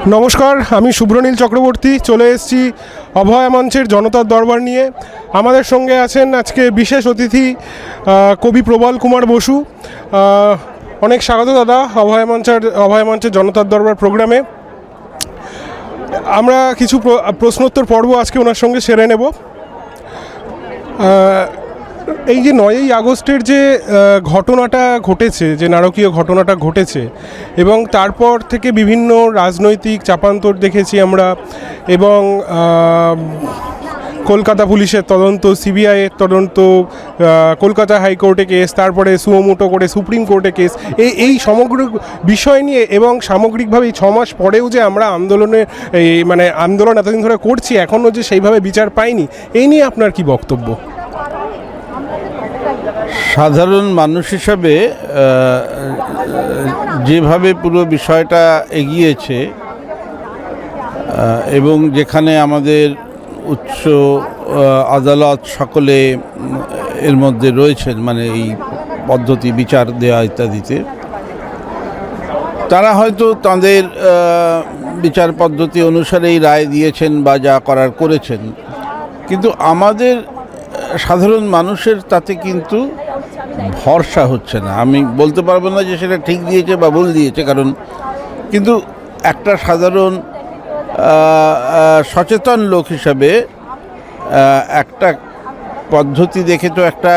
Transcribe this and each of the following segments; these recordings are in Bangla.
নমস্কার, আমি শুভ্রনীল চক্রবর্তী, চলে এসেছি অভয় মঞ্চের জনতার দরবার নিয়ে। আমাদের সঙ্গে আছেন আজকে বিশেষ অতিথি কবি প্রবল কুমার বসু। অনেক স্বাগত দাদা অভয় মঞ্চের অভয় মঞ্চের জনতার দরবার প্রোগ্রামে। আমরা কিছু প্রশ্নোত্তর পর্ব আজকে ওনার সঙ্গে সেরে নেব। এই যে নয়ই আগস্টের যে ঘটনাটা ঘটেছে, যে নারকীয় ঘটনাটা ঘটেছে, এবং তারপর থেকে বিভিন্ন রাজনৈতিক চাপান্তর দেখেছি আমরা, এবং কলকাতা পুলিশের তদন্ত সিবিআইয়ের তদন্ত কলকাতা হাইকোর্টে কেস, তারপরে সুমোটো করে সুপ্রিম কোর্টে কেস এই এই সমগ্র বিষয় নিয়ে এবং সামগ্রিকভাবে এই ছ মাস পরেও যে আমরা আন্দোলনে, এই মানে আন্দোলন এতদিন ধরে করছি এখনও যে সেইভাবে বিচার পাইনি এই নিয়ে আপনার কি বক্তব্য? সাধারণ মানুষ হিসাবে যেভাবে পুরো বিষয়টা এগিয়েছে এবং যেখানে আমাদের উচ্চ আদালত সকলে এর মধ্যে রয়েছেন মানে এই পদ্ধতি, বিচার দেওয়া ইত্যাদিতে, তারা হয়তো তাদের বিচার পদ্ধতি অনুসারেই রায় দিয়েছেন বা যা করার করেছেন। কিন্তু আমাদের সাধারণ মানুষের তাতে কিন্তু ভরসা হচ্ছে না। আমি বলতে পারব না যে সেটা ঠিক দিয়েছে বা ভুল দিয়েছে, কারণ কিন্তু একটা সাধারণ সচেতন লোক হিসাবে একটা পদ্ধতি দেখে তো একটা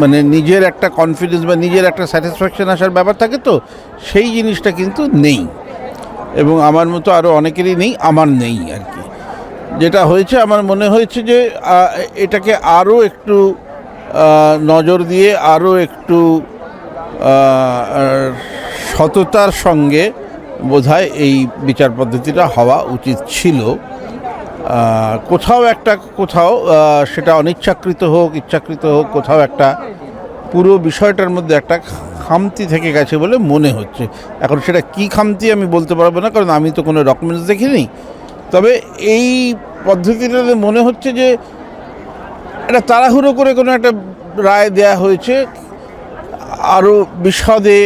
মানে নিজের একটা কনফিডেন্স বা নিজের একটা স্যাটিসফ্যাকশন আসার ব্যাপার থাকে তো, সেই জিনিসটা কিন্তু নেই। এবং আমার মতো আরও অনেকেরই নেই, আমার নেই আর কি। যেটা হয়েছে, আমার মনে হয়েছে যে এটাকে আরও একটু নজর দিয়ে আরও একটু সততার সঙ্গে বোধহয় এই বিচার পদ্ধতিটা হওয়া উচিত ছিল। কোথাও একটা, কোথাও সেটা অনিচ্ছাকৃত হোক, ইচ্ছাকৃত হোক, কোথাও একটা পুরো বিষয়টার মধ্যে একটা খামতি থেকে গেছে বলে মনে হচ্ছে। এখন সেটা কি খামতি আমি বলতে পারব না, কারণ আমি তো কোনো ডকুমেন্টস দেখিনি। তবে এই পদ্ধতিটাতে মনে হচ্ছে যে এটা তাড়াহুড়ো করে কোনো একটা রায় দেয়া হয়েছে, আরও বিশদে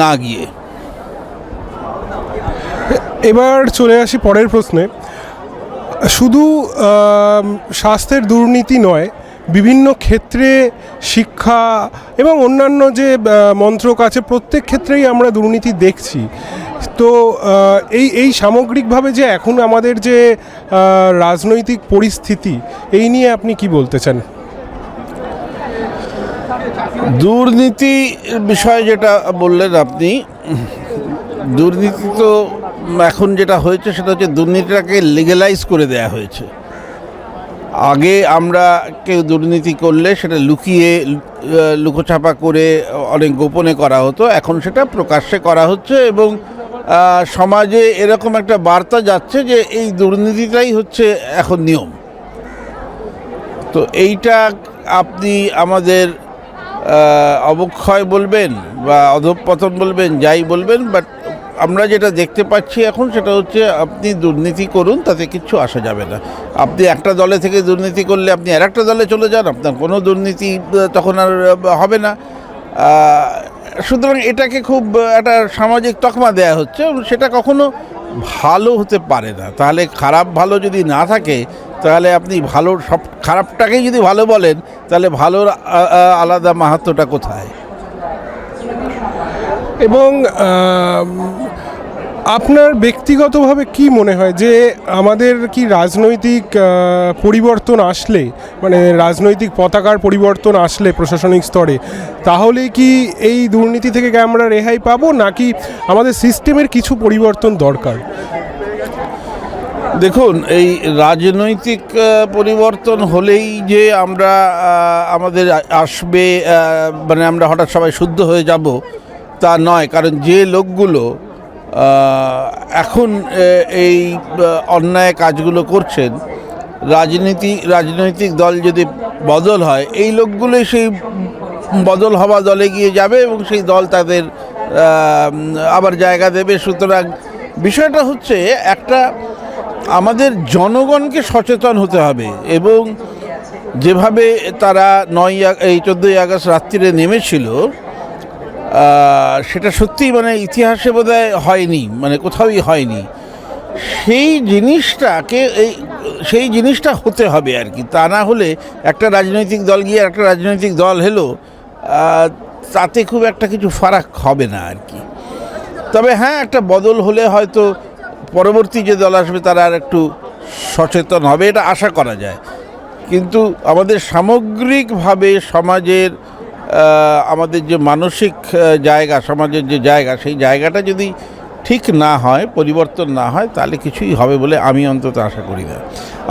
না গিয়ে। এবার চলে আসি পরের প্রশ্নে। শুধু স্বাস্থ্যের দুর্নীতি নয়, বিভিন্ন ক্ষেত্রে শিক্ষা এবং অন্যান্য যে মন্ত্রক আছে, প্রত্যেক ক্ষেত্রেই আমরা দুর্নীতি দেখছি। তো এই এই সামগ্রিকভাবে যে এখন আমাদের যে রাজনৈতিক পরিস্থিতি, এই নিয়ে আপনি কি বলতে চান? দুর্নীতি বিষয়ে যেটা বললেন আপনি, দুর্নীতি তো এখন যেটা হয়েছে সেটা হচ্ছে দুর্নীতিটাকে লিগালাইজ করে দেয়া হয়েছে। আগে আমরা কেউ দুর্নীতি করলে সেটা লুকিয়ে লুকোছাপা করে অনেক গোপনে করা হতো, এখন সেটা প্রকাশ্যে করা হচ্ছে এবং সমাজে এরকম একটা বার্তা যাচ্ছে যে এই দুর্নীতিটাই হচ্ছে এখন নিয়ম। তো এইটা আপনি আমাদের অবক্ষয় বলবেন বা অধঃপতন বলবেন, যাই বলবেন বাট আমরা যেটা দেখতে পাচ্ছি এখন সেটা হচ্ছে আপনি দুর্নীতি করুন, তাতে কিচ্ছু আসা যাবে না। আপনি একটা দলে থেকে দুর্নীতি করলে আপনি আর একটা দলে চলে যান, আপনার কোনো দুর্নীতি তখন আর হবে না। সুতরাং এটাকে খুব একটা সামাজিক তকমা দেয়া হচ্ছে, সেটা কখনো ভালো হতে পারে না। তাহলে খারাপ ভালো যদি না থাকে, তাহলে আপনি ভালো সব, খারাপটাকেই যদি ভালো বলেন, তাহলে ভালোর আলাদা মাহাত্মটা কোথায়? এবং আপনার ব্যক্তিগতভাবে কি মনে হয় যে আমাদের কি রাজনৈতিক পরিবর্তন আসলে মানে রাজনৈতিক পতাকার পরিবর্তন আসলে প্রশাসনিক স্তরে, তাহলে কি এই দুর্নীতি থেকে আমরা রেহাই পাবো, নাকি আমাদের সিস্টেমের কিছু পরিবর্তন দরকার? দেখুন, এই রাজনৈতিক পরিবর্তন হলেই যে আমরা আমাদের আসবে মানে আমরা হঠাৎ সবাই শুদ্ধ হয়ে যাব, তা নয়। কারণ যে লোকগুলো এখন এই অন্যায় কাজগুলো করছেন, রাজনীতি, রাজনৈতিক দল যদি বদল হয়, এই লোকগুলোই সেই বদল হওয়া দলে গিয়ে যাবে এবং সেই দল তাদের আবার জায়গা দেবে। সুতরাং বিষয়টা হচ্ছে, একটা আমাদের জনগণকে সচেতন হতে হবে এবং যেভাবে তারা নয় এই চোদ্দোই আগস্ট রাত্রিরে নেমেছিল সেটা সত্যিই মানে ইতিহাসে বোধহয় হয়নি মানে কোথাওই হয়নি। সেই জিনিসটাকে এই, সেই জিনিসটা হতে হবে আর কি। তা না হলে একটা রাজনৈতিক দল গিয়ে একটা রাজনৈতিক দল হলো তাতে খুব একটা কিছু ফারাক হবে না আর কি। তবে হ্যাঁ একটা বদল হলে হয়তো পরবর্তী যে দল আসবে তারা আর একটু সচেতন হবে, এটা আশা করা যায়। কিন্তু আমাদের সামগ্রিকভাবে সমাজের আমাদের যে মানসিক জায়গা, সমাজের যে জায়গা, সেই জায়গাটা যদি ঠিক না হয়, পরিবর্তন না হয়, তাহলে কিছুই হবে বলে আমি অন্তত আশা করি না।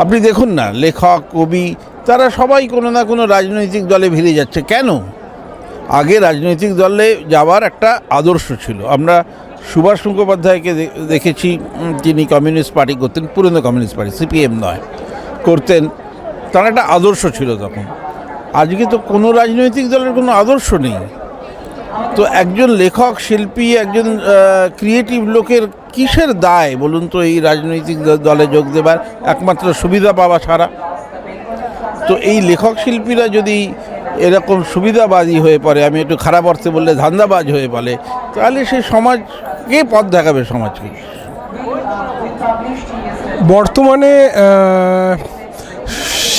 আপনি দেখুন না, লেখক, কবি, তারা সবাই কোনো না কোনো রাজনৈতিক দলে ভিড়ে যাচ্ছে। কেন? আগে রাজনৈতিক দলে যাওয়ার একটা আদর্শ ছিল। আমরা সুভাষ মুখোপাধ্যায়কে দেখেছি তিনি কমিউনিস্ট পার্টি করতেন, পুরনো কমিউনিস্ট পার্টি, সিপিএম নয়, করতেন। তার একটা আদর্শ ছিল তখন। আজকে তো কোনো রাজনৈতিক দলের কোনো আদর্শ নেই। তো একজন লেখক, শিল্পী, একজন ক্রিয়েটিভ লোকের কিসের দায় বলুন তো এই রাজনৈতিক দলে যোগ দেবার একমাত্র সুবিধা পাওয়া ছাড়া? তো এই লেখক, শিল্পীরা যদি এরকম সুবিধাবাদী হয়ে পড়ে, আমি একটু খারাপ অর্থে বললে ধান্দাবাজ হয়ে বলে তাহলে সে সমাজকে পথ দেখাবে সমাজকে? বর্তমানে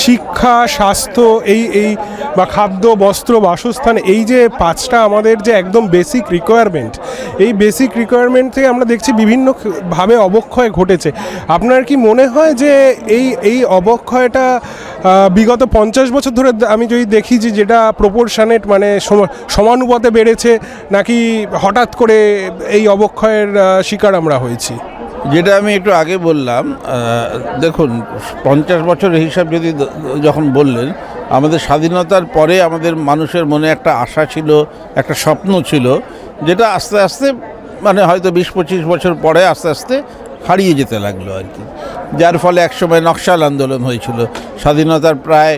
শিক্ষা, স্বাস্থ্য, এই এই, বা খাদ্য, বস্ত্র, বাসস্থান, এই যে পাঁচটা আমাদের যে একদম বেসিক রিকোয়ারমেন্ট এই বেসিক রিকোয়ারমেন্ট থেকে আমরা দেখছি বিভিন্ন খ- ভাবে অবক্ষয় ঘটেছে। আপনার কি মনে হয় যে এই এই অবক্ষয়টা বিগত পঞ্চাশ বছর ধরে আমি যদি দেখি যে যেটা প্রপোর্শনেট মানে সম- সমানুপাতে বেড়েছে, নাকি হঠাৎ করে এই অবক্ষয়ের শিকার আমরা হয়েছি? যেটা আমি একটু আগে বললাম দেখুন, পঞ্চাশ বছরের হিসাব যদি যখন বললেন, আমাদের স্বাধীনতার পরে আমাদের মানুষের মনে একটা আশা ছিল, একটা স্বপ্ন ছিল, যেটা আস্তে আস্তে মানে হয়তো বিশ পঁচিশ বছর পরে আস্তে আস্তে হারিয়ে যেতে লাগল আর কি। যার ফলে একসময় নকশাল আন্দোলন হয়েছিল। স্বাধীনতার প্রায়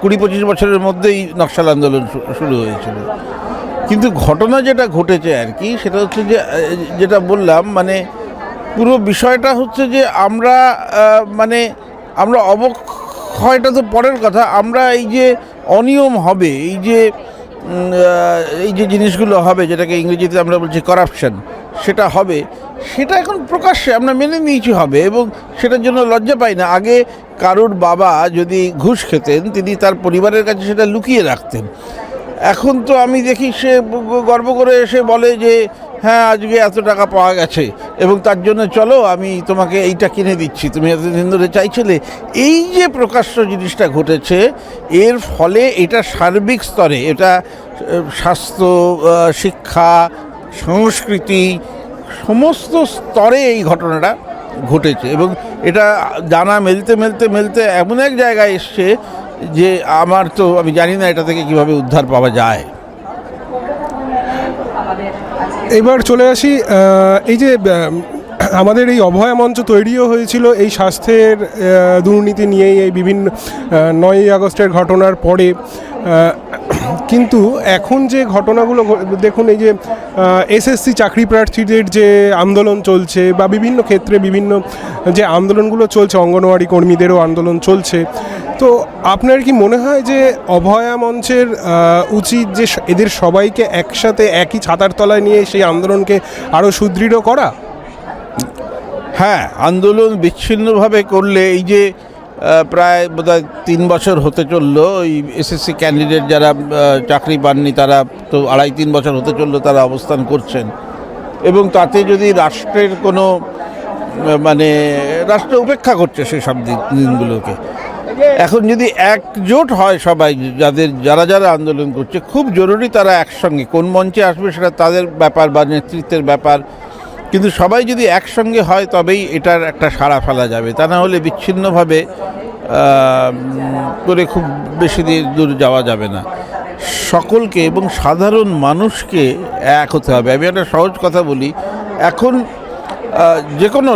কুড়ি পঁচিশ বছরের মধ্যেই নকশাল আন্দোলন শুরু হয়েছিল। কিন্তু ঘটনা যেটা ঘটেছে আর কি, সেটা হচ্ছে যে যেটা বললাম মানে পুরো বিষয়টা হচ্ছে যে আমরা মানে আমরা অবক্ষয়টা তো পরের কথা, আমরা এই যে অনিয়ম হবে, এই যে এই যে জিনিসগুলো হবে, যেটাকে ইংরেজিতে আমরা বলছি করাপশন সেটা হবে, সেটা এখন প্রকাশ্যে আমরা মেনে নিয়েছি হবে, এবং সেটার জন্য লজ্জা পাই না। আগে কারোর বাবা যদি ঘুষ খেতেন, তিনি তার পরিবারের কাছে সেটা লুকিয়ে রাখতেন। এখন তো আমি দেখি সে গর্ব করে এসে বলে যে হ্যাঁ আজকে এত টাকা পাওয়া গেছে। এবং তার জন্য চলো, আমি তোমাকে এইটা কিনে দিচ্ছি। তুমি এতদিন ধরে চাইছিলে। এই যে প্রকাশ্য জিনিসটা ঘটেছে, এর ফলে এটা সার্বিক স্তরে, এটা স্বাস্থ্য শিক্ষা, সংস্কৃতি, সমস্ত স্তরে এই ঘটনাটা ঘটেছে। এবং এটা জানা মেলতে মেলতে মেলতে এমন এক জায়গায় এসছে যে আমার তো, আমি জানি না এটা থেকে কীভাবে উদ্ধার পাওয়া যায়। এবার চলে আসি এই যে আমাদের এই অভয়া মঞ্চ তৈরিও হয়েছিল এই স্বাস্থ্যের দুর্নীতি নিয়েই এই বিভিন্ন নয়ই আগস্টের ঘটনার পরে কিন্তু এখন যে ঘটনাগুলো দেখুন, এই যে এসএসসি চাকরি প্রার্থীদের যে আন্দোলন চলছে বা বিভিন্ন ক্ষেত্রে বিভিন্ন যে আন্দোলনগুলো চলছে, অঙ্গনওয়াড়ি কর্মীদেরও আন্দোলন চলছে, তো আপনার কি মনে হয় যে অভয়া মঞ্চের উচিত যে এদের সবাইকে একসাথে একই ছাতার তলায় নিয়ে সেই আন্দোলনকে আরও সুদৃঢ় করা? হ্যাঁ আন্দোলন বিচ্ছিন্নভাবে করলে এই যে প্রায় বোধহয় তিন বছর হতে চলল। ওই এসএসসি ক্যান্ডিডেট যারা চাকরি পাননি, তারা তো আড়াই তিন বছর হতে চলল তারা অবস্থান করছেন। এবং তাতে যদি রাষ্ট্রের কোনো মানে রাষ্ট্র উপেক্ষা করছে সেসব দিন- দিনগুলোকে। এখন যদি একজোট হয় সবাই, যাদের, যারা যারা আন্দোলন করছে, খুব জরুরি তারা একসঙ্গে। কোন মঞ্চে আসবে সেটা তাদের ব্যাপার বা নেতৃত্বের ব্যাপার কিন্তু সবাই যদি একসঙ্গে হয় তবেই এটার একটা সাড়া ফেলা যাবে। তা না হলে বিচ্ছিন্নভাবে করে খুব বেশি দূর যাওয়া যাবে না। সকলকে এবং সাধারণ মানুষকে এক হতে হবে। আমি একটা সহজ কথা বলি, এখন যে কোনো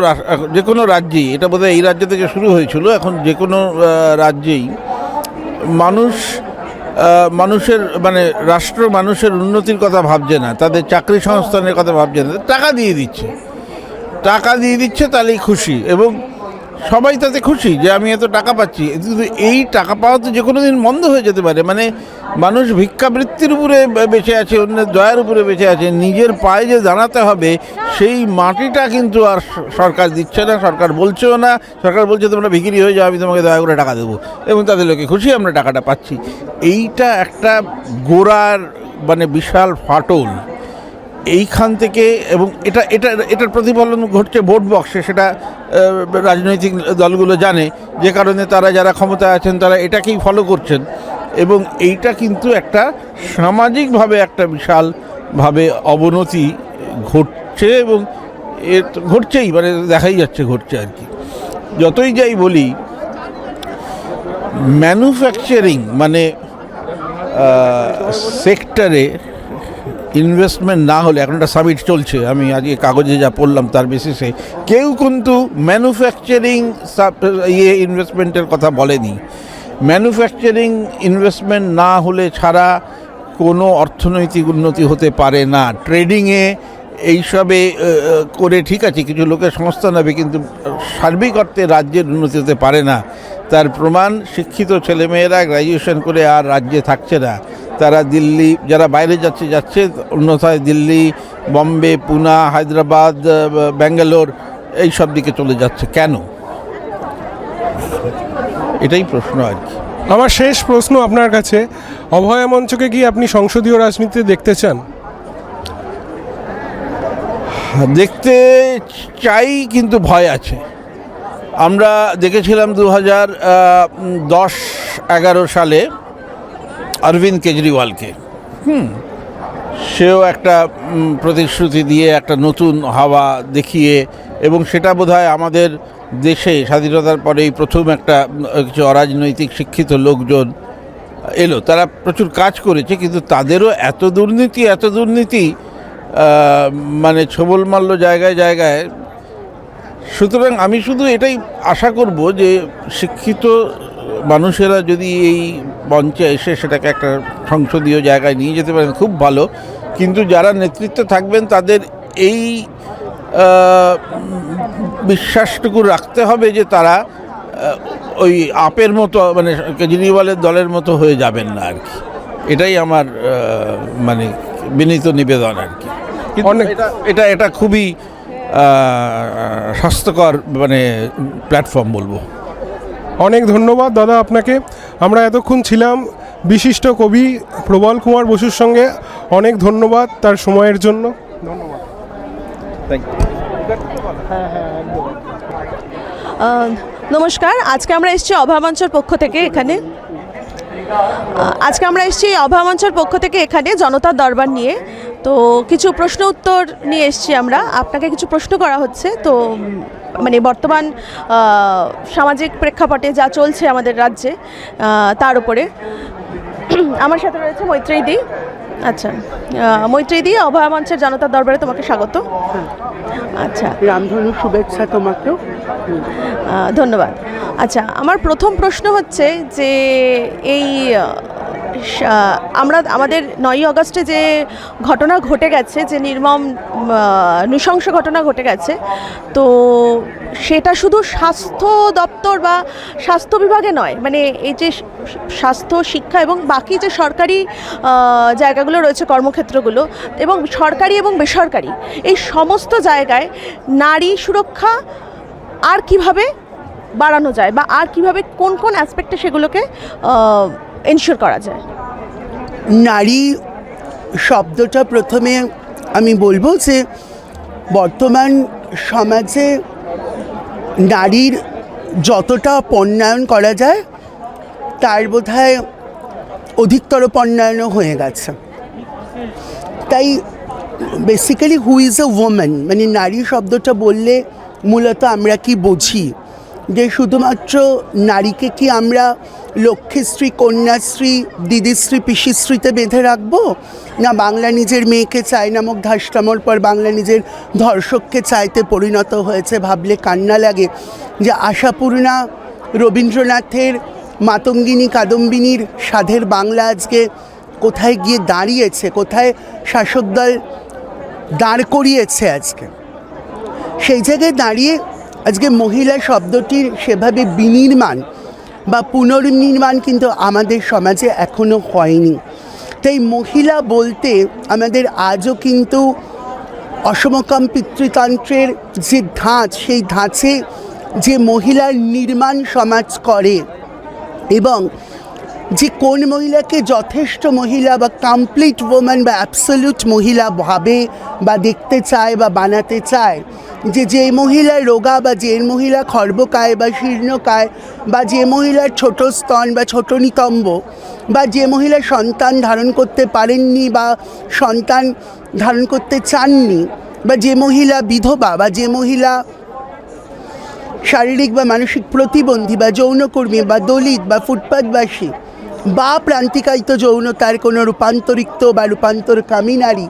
যে কোনো রাজ্যেই, এটা বোধহয় এই রাজ্য থেকে শুরু হয়েছিল, এখন যে কোনো রাজ্যেই মানুষ মানুষের মানে রাষ্ট্র মানুষের উন্নতির কথা ভাবছে না, তাদের চাকরি সংস্থানের কথা ভাবছে না টাকা দিয়ে দিচ্ছে। টাকা দিয়ে দিচ্ছে, তাহলেই খুশি। এবং সবাই তাতে খুশি যে আমি এত টাকা পাচ্ছি। কিন্তু এই টাকা পাওয়া তো যে কোনো দিন বন্ধ হয়ে যেতে পারে। মানে মানুষ ভিক্ষাবৃত্তির উপরে বেঁচে আছে, অন্যের দয়ার উপরে বেঁচে আছে, নিজের পায়ে যে দাঁড়াতে হবে, সেই মাটিটা কিন্তু আর সরকার দিচ্ছে না, সরকার বলছেও না। সরকার বলছে, তোমরা বিক্রি হয়ে যাও, আমি তোমাকে দয়া করে টাকা দেবো। এবং তাদের লোকে খুশি, আমরা টাকাটা পাচ্ছি। এইটা একটা গোড়ার মানে বিশাল ফাটল। এইখান থেকে এবং এটা এটা, এটার প্রতিফলন ঘটছে ভোট বক্সে, সেটা রাজনৈতিক দলগুলো জানে। যে কারণে তারা যারা ক্ষমতায় আছেন, তারা এটাকেই ফলো করছেন। এবং এইটা কিন্তু একটা সামাজিকভাবে একটা বিশালভাবে অবনতি ঘটছে এবং এ ঘটছেই মানে দেখাই যাচ্ছে ঘটছে আর কি। যতই যাই বলি ম্যানুফ্যাকচারিং মানে সেক্টরে ইনভেস্টমেন্ট না হলে, এখন একটা সামিট চলছে, আমি আজকে কাগজে যা পড়লাম তার বেসিসে কেউ কিন্তু ম্যানুফ্যাকচারিং ইয়ে ইনভেস্টমেন্টের কথা বলেনি। ম্যানুফ্যাকচারিং ইনভেস্টমেন্ট না হলে ছাড়া কোনো অর্থনৈতিক উন্নতি হতে পারে না। ট্রেডিংয়ে এইসবে করে ঠিক আছে, কিছু লোকের সংস্থা নেবে, কিন্তু সার্বিক অর্থে রাজ্যের উন্নতি হতে পারে না। তার প্রমাণ শিক্ষিত ছেলেমেয়েরা গ্র্যাজুয়েশন করে আর রাজ্যে থাকছে না। তারা দিল্লি যারা বাইরে যাচ্ছে যাচ্ছে অন্যথায় দিল্লি বম্বে পুনা হায়দ্রাবাদ ব্যাঙ্গালোর এই সব দিকে চলে যাচ্ছে। কেন? এটাই প্রশ্ন আর কি। আমার শেষ প্রশ্ন আপনার কাছে। অভয়া মঞ্চকে কি আপনি সংসদীয় রাজনীতিতে দেখতে চান? দেখতে চাই কিন্তু ভয় আছে। আমরা দেখেছিলাম দু হাজার দশ এগারো সালে অরবিন্দ কেজরিওয়ালকে। হুম, সেও একটা প্রতিশ্রুতি দিয়ে একটা নতুন হাওয়া দেখিয়ে এবং সেটা বোধহয় আমাদের দেশে স্বাধীনতার পরেই প্রথম একটা কিছু অরাজনৈতিক শিক্ষিত লোকজন এলো। তারা প্রচুর কাজ করেছে, কিন্তু তাদেরও এত দুর্নীতি এত দুর্নীতি মানে ছবল মারল জায়গায় জায়গায়। সুতরাং আমি শুধু এটাই আশা করব যে শিক্ষিত মানুষেরা যদি এই মঞ্চে এসে সেটাকে একটা সংসদীয় জায়গায় নিয়ে যেতে পারেন খুব ভালো। কিন্তু যারা নেতৃত্বে থাকবেন তাদের এই বিশ্বাসটুকু রাখতে হবে যে তারা ওই আপের মতো মানে কেজরিওয়ালের দলের মতো হয়ে যাবেন না আর কি। এটাই আমার মানে বিনীত নিবেদন আর কি। এটা এটা এটা খুবই স্বাস্থ্যকর মানে প্ল্যাটফর্ম বলব। অনেক ধন্যবাদ দাদা আপনাকে। আমরা এতক্ষণ ছিলাম বিশিষ্ট কবি প্রবল কুমার বসুর সঙ্গে। অনেক ধন্যবাদ তার সময়ের জন্য। ধন্যবাদ। নমস্কার। আজকে আমরা এসেছি অভাবাঞ্চল পক্ষ থেকে এখানে। আজকে আমরা এসেছি অভয়াঞ্চল পক্ষ থেকে এখানে জনতার দরবার নিয়ে। তো কিছু প্রশ্ন উত্তর নিয়ে এসেছি আমরা। আপনাকে কিছু প্রশ্ন করা হচ্ছে। তো মানে বর্তমান সামাজিক প্রেক্ষাপটে যা চলছে আমাদের রাজ্যে তার উপরে। আমার সাথে রয়েছে মৈত্রেয়ী দি। আচ্ছা। মৈত্রী দিয়ে অভয়া মঞ্চের জনতার দরবারে তোমাকে স্বাগত। আচ্ছা। রামধনু শুভেচ্ছা তোমাকেও। ধন্যবাদ। আচ্ছা আমার প্রথম প্রশ্ন হচ্ছে যে এই আমরা, আমাদের নয়ই আগস্টে যে ঘটনা ঘটে গেছে, যে নির্মম নৃশংস ঘটনা ঘটে গেছে, তো সেটা শুধু স্বাস্থ্য দপ্তর বা স্বাস্থ্য বিভাগে নয় মানে এই যে স্বাস্থ্য, শিক্ষা এবং বাকি যে সরকারি জায়গাগুলো রয়েছে, কর্মক্ষেত্রগুলো এবং সরকারি এবং বেসরকারি, এই সমস্ত জায়গায় নারী সুরক্ষা আর কীভাবে বাড়ানো যায় বা আর কীভাবে কোন কোন অ্যাসপেক্টে সেগুলোকে এনশিওর করা যায়? নারী শব্দটা প্রথমে আমি বলব যে বর্তমান সমাজে নারীর যতটা পণ্যায়ন করা যায়, তার বোধহয় অধিকতর পণ্যায়নও হয়ে গেছে। তাই basically who is a women মানে নারী শব্দটা বললে মূলত আমরা কি বুঝি? যে শুধুমাত্র নারীকে কি আমরা লক্ষ্মীশ্রী, কন্যাশ্রী, দিদিশ্রী, পিসিশ্রীতে বেঁধে রাখব? না বাংলা নিজের মেয়েকে চায় নামক ধাসটামর পর বাংলা নিজের ধর্ষককে চাইতে পরিণত হয়েছে ভাবলে কান্না লাগে যে আশাপূর্ণা, রবীন্দ্রনাথের, মাতঙ্গিনী কাদম্বিনীর সাধের বাংলা আজকে কোথায় গিয়ে দাঁড়িয়েছে? কোথায় শাসকদল দাঁড় করিয়েছে আজকে? সেই জায়গায় দাঁড়িয়ে আজকে মহিলা শব্দটির সেভাবে বিনির্মাণ বা পুনর্নির্মাণ কিন্তু আমাদের সমাজে এখনও হয়নি। তাই মহিলা বলতে আমাদের আজও কিন্তু অসমকাম পিতৃতন্ত্রের যে ধাঁচ, সেই ধাঁচে যে মহিলার নির্মাণ সমাজ করে এবং যে কোন মহিলাকে যথেষ্ট মহিলা বা কমপ্লিট ওম্যান বা অ্যাবসলিউট মহিলা ভাবে বা দেখতে চায় বা বানাতে চায়, যে যে মহিলা রোগা বা যে মহিলা খর্বকায় বা শীর্ণকায় বা যে মহিলার ছোট স্তন বা ছোট নিতম্ব বা যে মহিলা সন্তান ধারণ করতে পারেননি বা সন্তান ধারণ করতে চাননি বা যে মহিলা বিধবা বা যে মহিলা শারীরিক বা মানসিক প্রতিবন্ধী বা যৌনকর্মী বা দলিত বা ফুটপাতবাসী বা প্রান্তিকায়িত যৌনতার কোনো রূপান্তরিত বা রূপান্তরকামী নারী।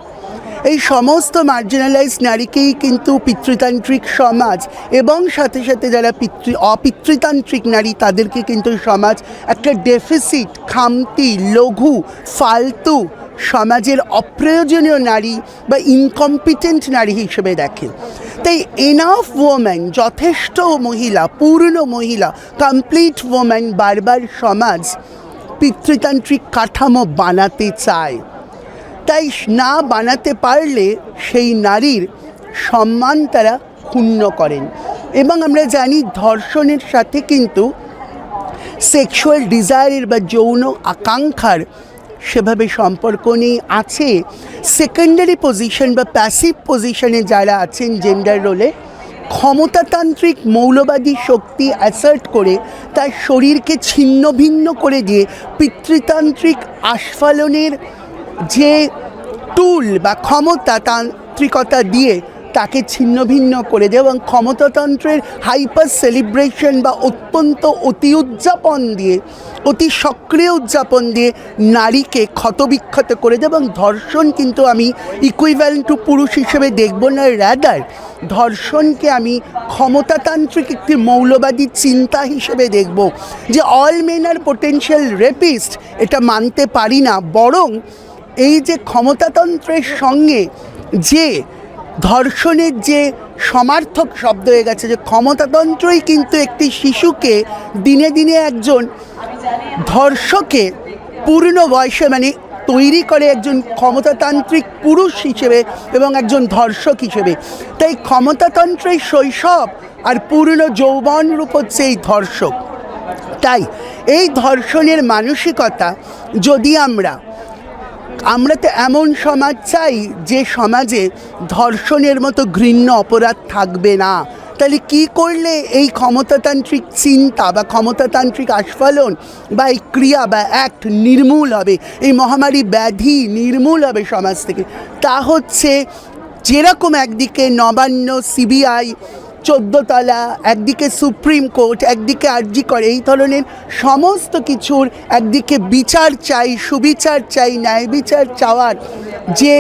এই সমস্ত মার্জিনালাইজ নারীকেই কিন্তু পিতৃতান্ত্রিক সমাজ এবং সাথে সাথে যারা পিতৃ, অপিতৃতান্ত্রিক নারী, তাদেরকে কিন্তু সমাজ একটা ডেফিসিট খামতি, লঘু, ফালতু সমাজের অপ্রয়োজনীয় নারী বা ইনকম্পিটেন্ট নারী হিসেবে দেখে। তাই এনাফ ওম্যান যথেষ্ট মহিলা, পূর্ণ মহিলা কমপ্লিট ওম্যান বারবার সমাজ পিতৃতান্ত্রিক কাঠামো বানাতে চায়। তাই না বানাতে পারলে সেই নারীর সম্মান তারা ক্ষুণ্ণ করেন। এবং আমরা জানি ধর্ষণের সাথে কিন্তু সেক্সুয়াল ডিজায়ারের বা যৌন আকাঙ্ক্ষার সেভাবে সম্পর্ক নেই, আছে সেকেন্ডারি পজিশন বা প্যাসিভ পজিশনে যারা আছেন জেন্ডার রোলে ক্ষমতাতান্ত্রিক মৌলবাদী শক্তি অ্যাসার্ট করে তার শরীরকে ছিন্ন ভিন্ন করে দিয়ে পিতৃতান্ত্রিক আস্ফালনের যে টুল বা ক্ষমতা তান্ত্রিকতা দিয়ে তাকে ছিন্ন ভিন্ন করে দেয় এবং ক্ষমতাতন্ত্রের হাইপার সেলিব্রেশন বা অত্যন্ত অতি উদযাপন দিয়ে, অতি সক্রিয় উদযাপন দিয়ে নারীকে ক্ষতবিক্ষত করে দেয় এবং ধর্ষণ কিন্তু আমি ইকুইভ্যালেন্ট টু পুরুষ হিসেবে দেখব না র্যাদার ধর্ষণকে আমি ক্ষমতাতান্ত্রিক একটি মৌলবাদী চিন্তা হিসেবে দেখব যে all men are potential rapist এটা মানতে পারি না। বরং এই যে ক্ষমতাতন্ত্রের সঙ্গে যে ধর্ষণের যে সমার্থক শব্দ হয়ে গেছে, যে ক্ষমতাতন্ত্রই কিন্তু একটি শিশুকে দিনে দিনে একজন ধর্ষকে পূর্ণ বয়সে মানে তৈরি করে একজন ক্ষমতাতান্ত্রিক পুরুষ হিসেবে এবং একজন ধর্ষক হিসেবে। তাই ক্ষমতাতন্ত্রের শৈশব আর পূর্ণ যৌবন রূপ হচ্ছে এই ধর্ষক। তাই এই ধর্ষণের মানসিকতা যদি আমরা আমরা তো এমন সমাজ চাই যে সমাজে ধর্ষণের মতো ঘৃণ্য অপরাধ থাকবে না। তাহলে কি করলে এই ক্ষমতাতান্ত্রিক চিন্তা বা ক্ষমতাতান্ত্রিক আস্ফালন বা এই ক্রিয়া বা অ্যাক্ট নির্মূল হবে, এই মহামারী ব্যাধি নির্মূল হবে সমাজ থেকে? তা হচ্ছে যেরকম একদিকে নবান্ন সিবিআই চোদ্দতলা, একদিকে সুপ্রিম কোর্ট, একদিকে আর্জি করে। এই ধরনের সমস্ত কিছুর একদিকে বিচার চাই, সুবিচার চাই, ন্যায় বিচার চাওয়ার। যে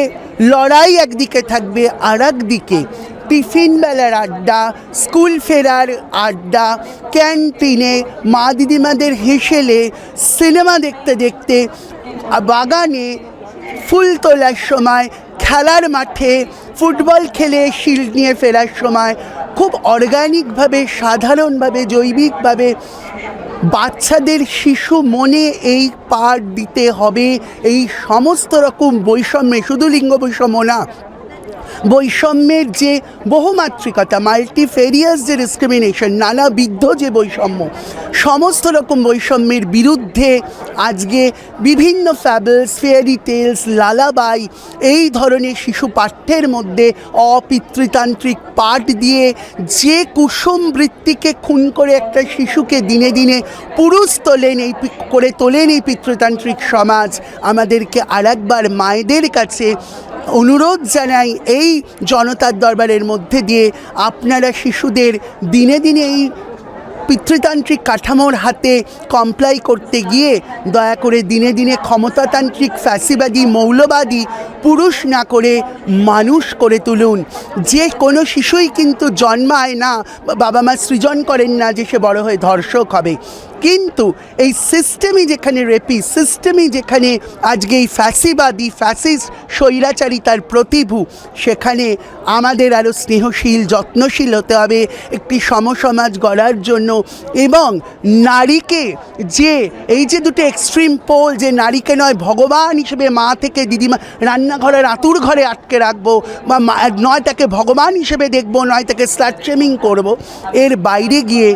লড়াই একদিকে থাকবে আর একদিকে টিফিন বেলার আড্ডা, স্কুল ফেরার আড্ডা, ক্যান্টিনে মা দিদিমাদের হেসেলে সিনেমা দেখতে দেখতে বাগানে ফুল তোলার সময় খেলার মাঠে ফুটবল খেলে শিল্ড নিয়ে ফেরার সময় খুব অর্গানিকভাবে সাধারণভাবে, জৈবিকভাবে বাচ্চাদের শিশু মনে এই পাঠ দিতে হবে। এই সমস্ত রকম বৈষম্যে, শুধু লিঙ্গ বৈষম্য না বৈষম্যের যে বহুমাত্রিকতা মাল্টিফেরিয়াস যে ডিসক্রিমিনেশন নানাবিধ যে বৈষম্য, সমস্ত রকম বৈষম্যের বিরুদ্ধে আজকে বিভিন্ন ফ্যাবলস ফেয়ারি টেলস লালাবাই এই ধরনের শিশু পাঠ্যের মধ্যে অপিতৃতান্ত্রিক পাঠ দিয়ে যে কুসুম বৃত্তিকে খুন করে একটা শিশুকে দিনে দিনে পুরুষ তোলেন এই করে তোলেন এই পিতৃতান্ত্রিক সমাজ, আমাদেরকে আরেকবার মায়েদের কাছে অনুরোধ জানাই, এই জনতার দরবারের মধ্যে দিয়ে আপনারা শিশুদের দিনে দিনে এই পিতৃতান্ত্রিক কাঠামোর হাতে কমপ্লাই করতে গিয়ে দয়া করে দিনে দিনে ক্ষমতাতান্ত্রিক ফ্যাসিবাদী, মৌলবাদী, পুরুষ না করে মানুষ করে তুলুন। যে কোনো শিশুই কিন্তু জন্মায় না, বাবা মা সৃজন করেন না যে সে বড় হয়ে ধর্ষক হবে। কিন্তু এই সিস্টেমই যেখানে রেপি সিস্টেমই যেখানে আজকে এই ফ্যাসিবাদী ফ্যাসিস্ট স্বৈরাচারিতার প্রতিভু, সেখানে আমাদের আরও স্নেহশীল, যত্নশীল হতে হবে একটি সমসমাজ গড়ার জন্য এবং নারীকে যে, এই যে দুটো এক্সট্রিম পোল যে নারীকে নয়, ভগবান হিসেবে মা থেকে দিদিমা, রান্নাঘরের আতুর ঘরে আটকে রাখব বা নয় তাকে ভগবান হিসেবে দেখব, নয় তাকে শেমিং করব, এর বাইরে গিয়ে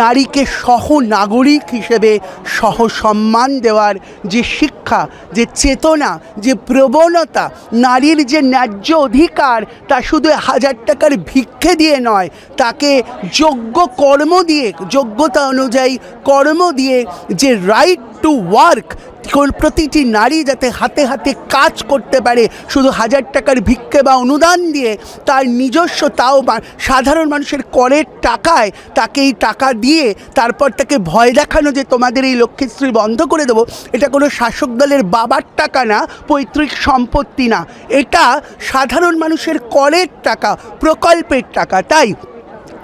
নারীকে সহ নাগরিক হিসেবে সহসম্মান দেওয়ার যে শিক্ষা, যে চেতনা, যে প্রবণতা, নারীর যে ন্যায্য অধিকার, তা শুধু হাজার টাকার ভিক্ষে দিয়ে নয়, তাকে যোগ্য কর্ম দিয়ে, যোগ্যতা অনুযায়ী কর্ম দিয়ে যে রাইট টু ওয়ার্ক প্রতিটি নারী যাতে হাতে হাতে কাজ করতে পারে, শুধু হাজার টাকার ভিক্ষে বা অনুদান দিয়ে তার নিজস্ব তাও সাধারণ মানুষের করের টাকায় তাকে এই টাকা দিয়ে তারপর তাকে ভয় দেখানো যে তোমাদের এই লক্ষ্মীশ্রী বন্ধ করে দেবো, এটা কোনো শাসক দলের বাবার টাকা না, পৈতৃক সম্পত্তি না। এটা সাধারণ মানুষের করের টাকা, প্রকল্পের টাকা। তাই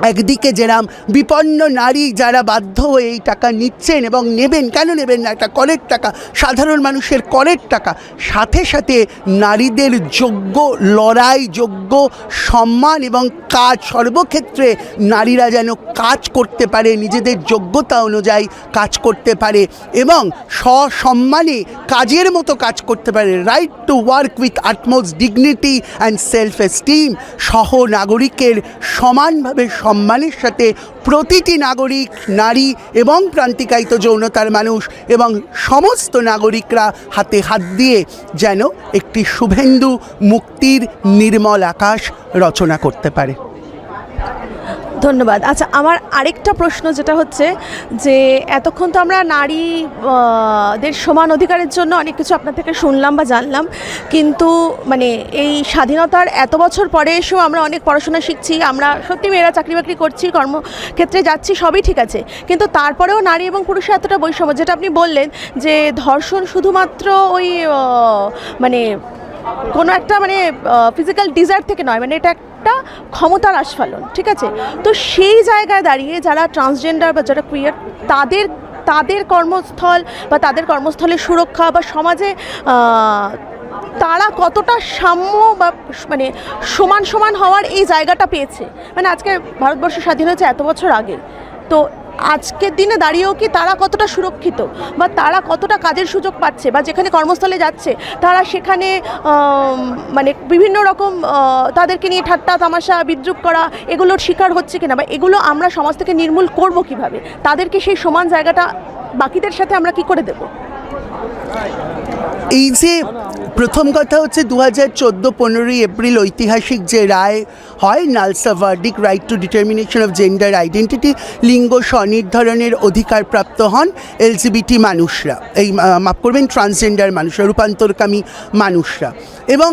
একদিকে যেরাম বিপন্ন নারী যারা বাধ্য হয়ে এই টাকা নিচ্ছেন এবং নেবেন, কেন নেবেন না? একটা করের টাকা। সাধারণ মানুষের করের টাকা। সাথে সাথে নারীদের যোগ্য লড়াই, যোগ্য সম্মান এবং কাজ সর্বক্ষেত্রে নারীরা যেন কাজ করতে পারে, নিজেদের যোগ্যতা অনুযায়ী কাজ করতে পারে এবং সসম্মানে কাজের মতো কাজ করতে পারে। Right to work with utmost dignity and self esteem সহ নাগরিকের সমানভাবে সম্মানের সাথে প্রতিটি নাগরিক, নারী এবং প্রান্তিকায়িত যৌনতার মানুষ এবং সমস্ত নাগরিকরা হাতে হাত দিয়ে যেন একটি শুভেন্দু মুক্তির নির্মল আকাশ রচনা করতে পারে। ধন্যবাদ। আচ্ছা আমার আরেকটা প্রশ্ন যেটা হচ্ছে যে, এতক্ষণ তো আমরা নারী দের সমান অধিকারের জন্য অনেক কিছু আপনার থেকে শুনলাম বা জানলাম, কিন্তু মানে এই স্বাধীনতার এত বছর পরে এসেও আমরা অনেক পড়াশোনা শিখছি, আমরা সত্যি মেয়েরা চাকরি বাকরি করছি, কর্মক্ষেত্রে যাচ্ছি, সবই ঠিক আছে। কিন্তু তারপরেও নারী এবং পুরুষের এতটা বৈষম্য, যেটা আপনি বললেন যে, ধর্ষণ শুধুমাত্র ওই মানে কোনো একটা মানে ফিজিক্যাল ডিজায়ার থেকে নয় মানে এটা একটা ক্ষমতার আস্ফালন, ঠিক আছে? তো সেই জায়গায় দাঁড়িয়ে যারা ট্রান্সজেন্ডার বা যারা কুইয়ার তাদের তাদের কর্মস্থল বা তাদের কর্মস্থলের সুরক্ষা বা সমাজে তারা কতটা সাম্য বা মানে সমান সমান হওয়ার এই জায়গাটা পেয়েছে। মানে আজকে ভারতবর্ষ স্বাধীন হয়েছে এত বছর আগে। তো আজকের দিনে দাঁড়িয়েও কি তারা কতটা সুরক্ষিত? বা তারা কতটা কাজের সুযোগ পাচ্ছে? বা যেখানে কর্মস্থলে যাচ্ছে, তারা সেখানে মানে বিভিন্ন রকম তাদেরকে নিয়ে ঠাট্টা, তামাশা, বিদ্রুপ করা, এগুলোর শিকার হচ্ছে কিনা? বা এগুলো আমরা সমাজ থেকে নির্মূল করব কীভাবে? তাদেরকে সেই সমান জায়গাটা বাকিদের সাথে আমরা কি করে দেবো? এই যে প্রথম কথা হচ্ছে দু হাজার চোদ্দ পনেরোই এপ্রিল ঐতিহাসিক যে রায় হয়, NALSA verdict right to determination of gender identity লিঙ্গ স্বনির্ধারণের অধিকারপ্রাপ্ত হন এলজিবিটি মানুষরা। এই মাফ করবেন ট্রান্সজেন্ডার মানুষরা, রূপান্তরকামী মানুষরা। এবং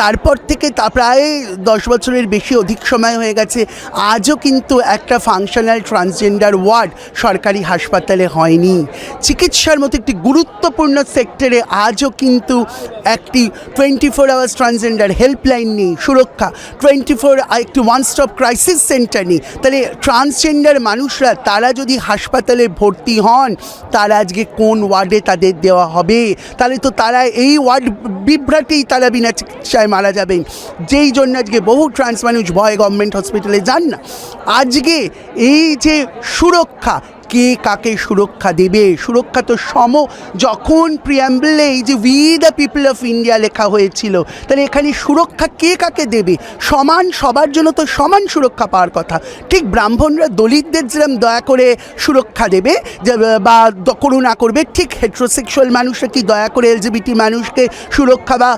তারপর থেকে তা প্রায় দশ বছরের বেশি অধিক সময় হয়ে গেছে, আজও কিন্তু একটা ফাংশনাল ট্রান্সজেন্ডার ওয়ার্ড সরকারি হাসপাতালে হয়নি। চিকিৎসার মতো একটি গুরুত্বপূর্ণ সেক্টরে আজও কিন্তু একটি twenty four hours transgender helpline নেই সুরক্ষা টোয়েন্টি ফোর একটি ওয়ান স্টপ ক্রাইসিস সেন্টার নেই তাহলে ট্রান্সজেন্ডার মানুষরা, তারা যদি হাসপাতালে ভর্তি হন, তারা আজকে কোন ওয়ার্ডে তাদের দেওয়া হবে? তাহলে তো তারা এই ওয়ার্ড বিভ্রাটেই তারা বিনা চিকিৎসায় মারা যাবেন। যেই জন্য আজকে বহু ট্রান্স মানুষ ভয় গভর্নমেন্ট হসপিটালে যান না। আজকে এই যে সুরক্ষা কে কাকে সুরক্ষা দেবে? সুরক্ষা তো সম, যখন প্রিয়াম্বলে এই যে we the people of India লেখা হয়েছিল, তাহলে এখানে সুরক্ষা কে কাকে দেবে? সমান, সবার জন্য তো সমান সুরক্ষা পাওয়ার কথা। ঠিক ব্রাহ্মণরা, দলিতদের যেরকম দয়া করে সুরক্ষা দেবে বা করুণা করবে, ঠিক হেট্রোসেক্সুয়াল মানুষরা কি দয়া করে এলজিবিটি মানুষকে সুরক্ষা বা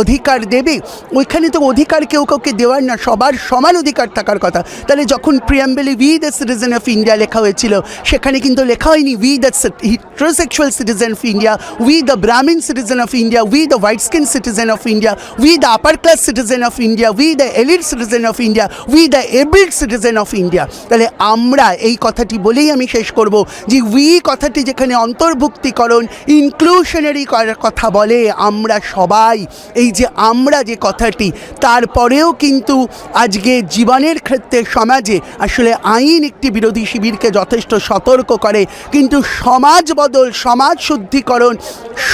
অধিকার দেবে? ওইখানে তো অধিকার কেউ কাউকে দেওয়ার না, সবার সমান অধিকার থাকার কথা। তাহলে যখন প্রিয়াম্বেলি we the citizen of India লেখা হয়েছিল সেখানে কিন্তু লেখা হয়নি we the heterosexual citizen of India we the Brahmin citizen of India we the white skin citizen of India we the upper class citizen of India we the elite citizen of India we the abled citizen of India তাহলে আমরা এই কথাটি বলেই আমি শেষ করব যে উই কথাটি যেখানে অন্তর্ভুক্তিকরণ ইনক্লুশনারি কথা বলে আমরা সবাই। এই যে আমরা যে কথাটি, তারপরেও কিন্তু আজকে জীবনের ক্ষেত্রে সমাজে আসলে আইন একটি বিরোধী শিবিরকে যথেষ্ট শক্ত সতর্ক করে। কিন্তু সমাজ বদল, সমাজ শুদ্ধিকরণ,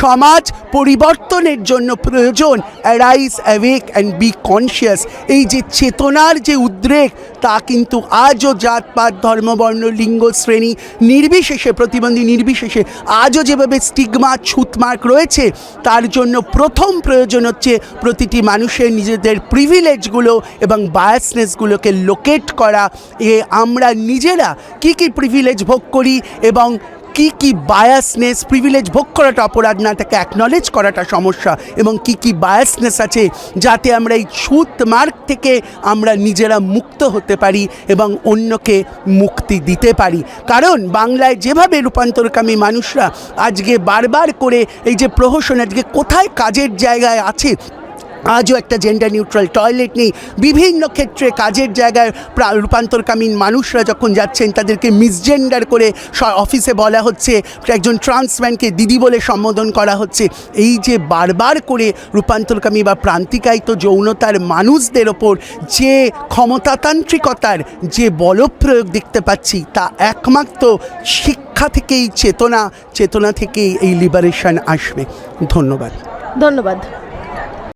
সমাজ পরিবর্তনের জন্য প্রয়োজন। Arise awake and be conscious এই যে চেতনার যে উদ্রেক, তা কিন্তু আজও জাতপাত, ধর্মবর্ণ, লিঙ্গ, শ্রেণি নির্বিশেষে, প্রতিবন্ধী নির্বিশেষে আজও যেভাবে স্টিগমা, ছুতমার্ক রয়েছে, তার জন্য প্রথম প্রয়োজন হচ্ছে প্রতিটি মানুষের নিজেদের প্রিভিলেজগুলো এবং বায়াসনেসগুলোকে লোকেট করা। এ আমরা নিজেরা কি কি প্রিভিলেজ ভোগ করি এবং কি কি বায়াসনেস প্রিভিলেজ ভোগ করাটা অপরাধ না, তাকে অ্যাকনলেজ করাটা সমস্যা এবং কি কি বায়াসনেস আছে যাতে আমরা এই ছুত মার্ক থেকে আমরা নিজেরা মুক্ত হতে পারি এবং অন্যকে মুক্তি দিতে পারি। কারণ বাংলায় যেভাবে রূপান্তরকামী মানুষরা আজকে বারবার করে এই যে প্রহসন, আজকে কোথায় কাজের জায়গায় আছে আজও একটা জেন্ডার নিউট্রাল টয়লেট নেই। বিভিন্ন ক্ষেত্রে কাজের জায়গায় প্রা- রূপান্তরকামী মানুষরা যখন যাচ্ছেন, তাদেরকে মিসজেন্ডার করে অফিসে বলা হচ্ছে। একজন ট্রান্সম্যানকে দিদি বলে সম্বোধন করা হচ্ছে। এই যে বারবার করে রূপান্তরকামী বা প্রান্তিকায়িত যৌনতার মানুষদের ওপর যে ক্ষমতাতান্ত্রিকতার যে বলপ্রয়োগ দেখতে পাচ্ছি, তা একমাত্র শিক্ষা থেকেই চেতনা চেতনা থেকেই এই লিবারেশন আসবে। ধন্যবাদ। ধন্যবাদ।